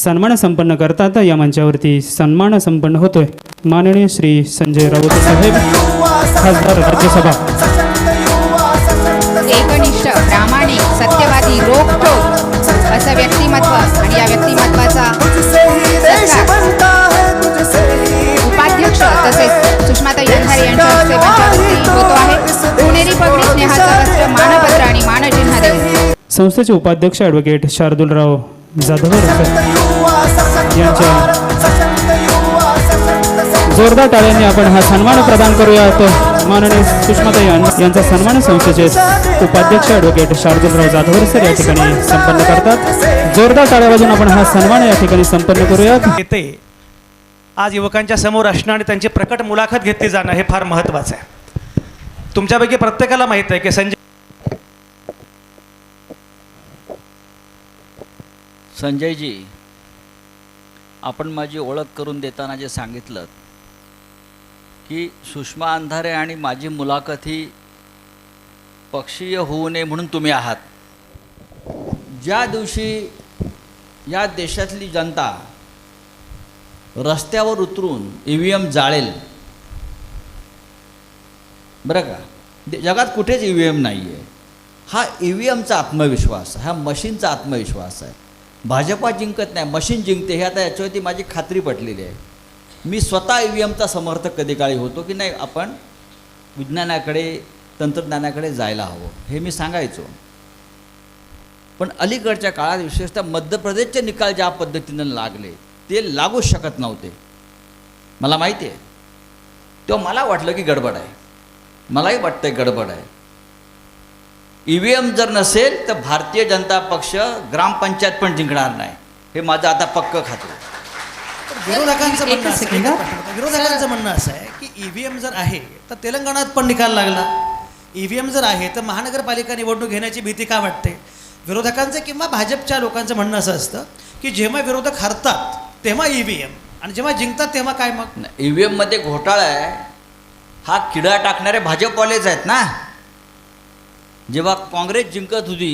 सन्मान संपन्न करतात या मंचावरती सन्मान संपन्न होतोय. माननीय श्री संजय राऊत साहेब खासदार राज्यसभा. एकनिष्ठ प्रामाणिक सत्यवादी असं व्यक्तिमत्व आणि या व्यक्तिमत्वाचा उपाध्यक्ष तसेच सुषमाताई अंधारे यांच्या हस्ते मंचावरती होतो आहे. पुणेरी पगडी स्नेहाचं वस्त्र मानपत्र आणि मानचिन्ह देऊन. संस्थेचे उपाध्यक्ष ॲडव्होकेट शार्दुलराव यांच्या जोरदार टाळ्यांनी आपण हा सन्मान प्रदान करूयात माननीय सुषमाताई यांचा सन्मान संस्थेचे उपाध्यक्ष ॲडव्होकेट शार्दुलराव जाधवर सर या ठिकाणी संपन्न करतात. जोरदार टाळ्या वाजून आपण हा सन्मान या ठिकाणी संपन्न करूयात येते. आज युवकांच्या समोर असणं आणि त्यांची प्रकट मुलाखत घेतली जाणं हे फार महत्त्वाचं आहे. तुमच्यापैकी प्रत्येकाला माहीत आहे की संजय संजयजी आपण माझी ओळख करून देताना जे सांगितलं की सुषमा अंधारे आणि माझी मुलाखत ही पक्षीय होऊ नये म्हणून तुम्ही आहात. ज्या दिवशी या देशातली जनता रस्त्यावर उतरून ई व्ही एम जाळेल बरं का? जगात कुठेच ई व्ही एम नाही आहे हा ई व्ही एमचा आत्मविश्वास हा मशीनचा आत्मविश्वास आहे. भाजपा जिंकत नाही मशीन जिंकते हे आता याच्यावरती माझी खात्री पटलेली आहे. मी स्वतः ई व्ही एमचा समर्थक कधी काळी होतो की नाही आपण विज्ञानाकडे तंत्रज्ञानाकडे जायला हवं हे मी सांगायचो. पण अलीकडच्या काळात विशेषतः मध्य प्रदेशचे निकाल ज्या पद्धतीनं लागले ते लागूच शकत नव्हते. मला माहिती आहे. तेव्हा मला वाटलं की गडबड आहे. मलाही वाटतं गडबड आहे. ई व्ही एम जर नसेल तर भारतीय जनता पक्ष ग्रामपंचायत पण जिंकणार नाही. हे माझं आता पक्क खातं विरोधकांचं म्हणणं असं. विरोधकांचं म्हणणं असं आहे की ईव्हीएम जर आहे तर तेलंगणात पण निकाल लागला. ईव्हीएम जर आहे तर महानगरपालिका निवडणूक घेण्याची भीती का वाटते? विरोधकांचं किंवा भाजपच्या लोकांचं म्हणणं असं असतं की जेव्हा विरोधक हरतात तेव्हा ईव्हीएम. आणि जेव्हा जिंकतात तेव्हा काय मग? ई व्ही एममध्ये घोटाळा आहे. हा किडा टाकणारे भाजपवालेच आहेत ना. जेव्हा काँग्रेस जिंकत होती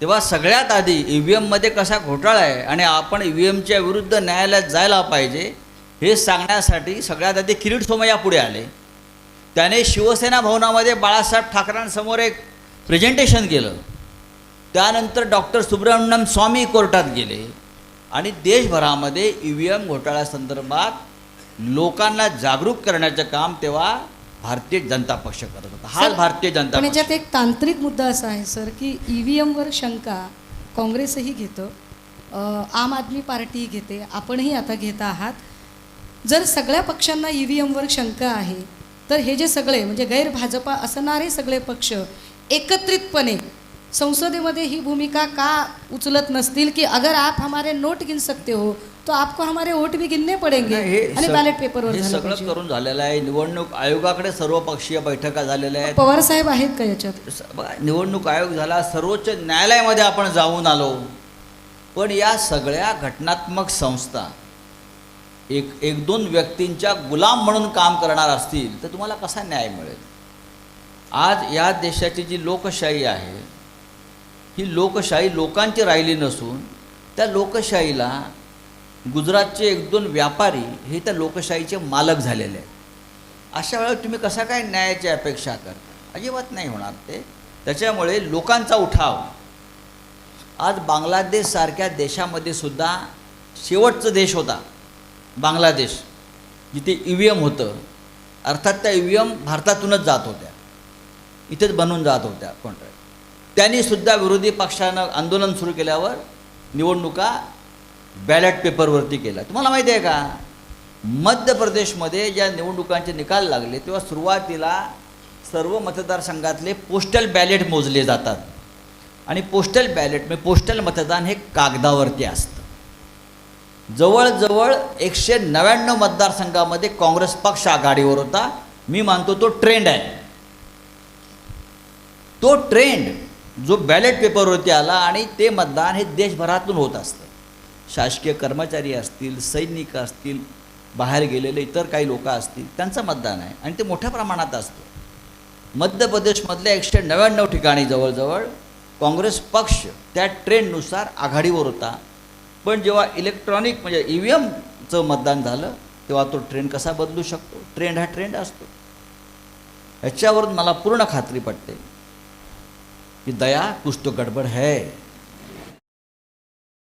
तेव्हा सगळ्यात आधी ई व्ही एममध्ये कसा घोटाळा आहे आणि आपण ई व्ही एमच्या विरुद्ध न्यायालयात जायला पाहिजे हे सांगण्यासाठी सगळ्यात आधी किरीट सोमय्या पुढे आले. त्याने शिवसेना भवनामध्ये बाळासाहेब ठाकरेंसमोर एक प्रेझेंटेशन केलं. त्यानंतर डॉक्टर सुब्रमण्यम स्वामी कोर्टात गेले आणि देशभरामध्ये ई व्ही एम घोटाळ्यासंदर्भात लोकांना जागरूक करण्याचं काम तेव्हा भारतीय जनता पक्ष करत होता. हाच सर, भारतीय जनता पण याच्यात एक तांत्रिक मुद्दा असा आहे सर की ई व्ही एमवर शंका काँग्रेसही घेतं आम आदमी पार्टीही घेते आपणही आता घेत आहात. जर सगळ्या पक्षांना ई व्ही एमवर शंका आहे तर हे जे सगळे म्हणजे गैर भाजपा असणारे सगळे पक्ष एकत्रितपणे संसदेमध्ये ही भूमिका का उचलत नसतील की अगर आप हमारे नोट गिन सकते हो तो आपको हमारे वोट भी गिनने पडेंगे हे आणि बॅलेट पेपरवर हे सगळं. करून झालेलं आहे. निवडणूक आयोगाकडे सर्वपक्षीय बैठका झालेल्या आहेत. पवार साहेब आहेत का याच्यात? निवडणूक आयोग झाला सर्वोच्च न्यायालयामध्ये आपण जाऊन आलो. पण या सगळ्या घटनात्मक संस्था एक एक दोन व्यक्तींच्या गुलाम म्हणून काम करणार असतील तर तुम्हाला कसा न्याय मिळेल? आज या देशाची जी लोकशाही आहे ही लोकशाही लोकांची राहिली नसून त्या लोकशाहीला गुजरातचे एक दोन व्यापारी हे त्या लोकशाहीचे मालक झालेले आहेत. अशा वेळेला तुम्ही कसा काय न्यायाची अपेक्षा करता? अजिबात नाही होणार ते. त्याच्यामुळे लोकांचा उठाव. आज बांगलादेशसारख्या देशामध्ये सुद्धा शेवटचा देश होता. बांगलादेश जिथे ई व्ही एम होतं. अर्थात त्या ई व्ही एम भारतातूनच जात होत्या. इथेच बनून जात होत्या कॉन्ट्रॅक्ट त्यांनी सुद्धा विरोधी पक्षानं आंदोलन सुरू केल्यावर निवडणुका बॅलेट पेपरवरती केल्या. तुम्हाला माहिती आहे का? मध्य प्रदेशमध्ये ज्या निवडणुकांचे निकाल लागले तेव्हा सुरुवातीला सर्व मतदारसंघातले पोस्टल बॅलेट मोजले जातात. आणि पोस्टल बॅलेट म्हणजे पोस्टल मतदान हे कागदावरती असतं. जवळजवळ एकशे नव्याण्णव मतदारसंघामध्ये काँग्रेस पक्ष आघाडीवर होता. मी मानतो तो ट्रेंड आहे. तो ट्रेंड जो बॅलेट पेपरवरती आला आणि ते मतदान हे देशभरातून होत असतं. शासकीय कर्मचारी असतील सैनिक असतील बाहेर गेलेले इतर काही लोक असतील त्यांचं मतदान आहे आणि ते मोठ्या प्रमाणात असतं. मध्य प्रदेशमधल्या एकशे नव्याण्णव ठिकाणी जवळजवळ काँग्रेस पक्ष त्या ट्रेंडनुसार आघाडीवर होता. पण जेव्हा इलेक्ट्रॉनिक म्हणजे ई व्ही एमचं मतदान झालं तेव्हा तो ट्रेंड कसा बदलू शकतो? ट्रेंड हा ट्रेंड असतो. ह्याच्यावरून मला पूर्ण खात्री पटते. की दया कुछ तो गडबड है।